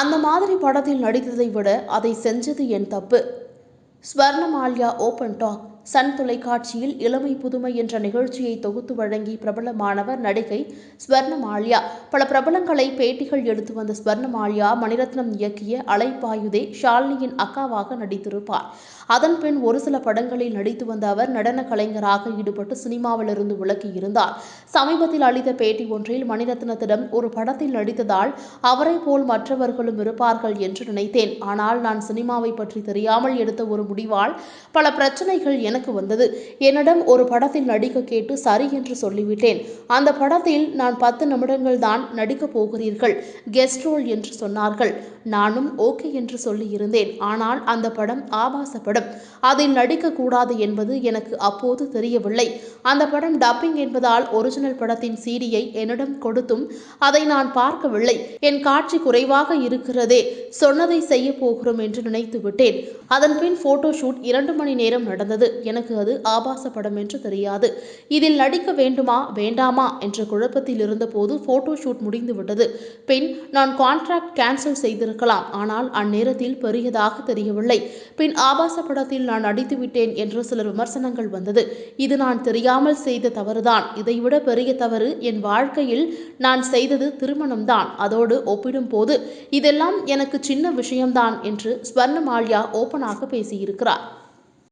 அந்த மாதிரி படத்தில் நடித்ததை விட அதை செஞ்சது என் தப்பு. ஸ்வர்ணமால்யா ஓப்பன் டாக். சன் தொலைக்காட்சியில் இளமை புதுமை என்ற நிகழ்ச்சியை தொகுத்து வழங்கி பிரபலமானவர் நடிகை ஸ்வர்ணமால்யா. பல பிரபலங்களை பேட்டிகள் எடுத்து வந்த ஸ்வர்ணமால்யா மணிரத்னம் இயக்கிய அலைப்பாயுதே ஷாலினியின் அக்காவாக நடித்திருப்பார். அதன் பின் ஒரு சில படங்களில் நடித்து வந்த அவர் நடன கலைஞராக ஈடுபட்டு சினிமாவிலிருந்து விலகி இருந்தார். சமீபத்தில் அளித்த பேட்டி ஒன்றில் மணிரத்னத்திடம் ஒரு படத்தில் நடித்ததால் அவரை போல் மற்றவர்களும் இருப்பார்கள் என்று நினைத்தேன். ஆனால் நான் சினிமாவை பற்றி தெரியாமல் எடுத்த ஒரு முடிவால் பல பிரச்சனைகள் எனக்கு வந்தது. என்னிடம் ஒரு படத்தில் நடிக்க கேட்டு சரி என்று சொல்லிவிட்டேன். அந்த படத்தில் நான் பத்து நிமிடங்கள் தான் நடிக்கப் போகிறீர்கள். கெஸ்ட் ரோல் என்று சொன்னார்கள். நானும் ஓகே என்று சொல்லியிருந்தேன். ஆனால் அந்த படம் ஆபாச படம் அதில் நடிக்கக்கூடாது என்பது எனக்கு அப்போது தெரியவில்லை. அந்த படம் டப்பிங் என்பதால் ஒரிஜினல் படத்தின் சீடியை என்னிடம் கொடுத்தும் அதை நான் பார்க்கவில்லை. என் காட்சி குறைவாக இருக்கிறதே. சொன்னதை செய்ய போகிறோம் என்று நினைத்து விட்டேன் அதன் பின் போட்டோ ஷூட் இரண்டு மணி நேரம் நடந்தது. எனக்கு அது ஆபாச படம் என்று தெரியாது. இதில் நடிக்க வேண்டுமா வேண்டாமா என்ற குழப்பத்தில் இருந்தபோது போட்டோ ஷூட் முடிந்து விட்டது பின் நான் கான்ட்ராக்ட் கேன்சல் செய்திருக்கலாம். ஆனால் அந்நேரத்தில் பெரியதாக தெரியவில்லை. பின் ஆபாச படத்தில் நான் நடித்து விட்டேன் என்று சில விமர்சனங்கள் வந்தது. இது நான் தெரியாமல் செய்த தவறுதான். இதைவிட பெரிய தவறு என் வாழ்க்கையில் நான் செய்தது திருமணம்தான். அதோடு ஒப்பிடும் போது இதெல்லாம் எனக்கு சின்ன விஷயம்தான் என்று ஸ்வர்ணமால்யா ஓப்பனாக பேசியிருக்கிறார்.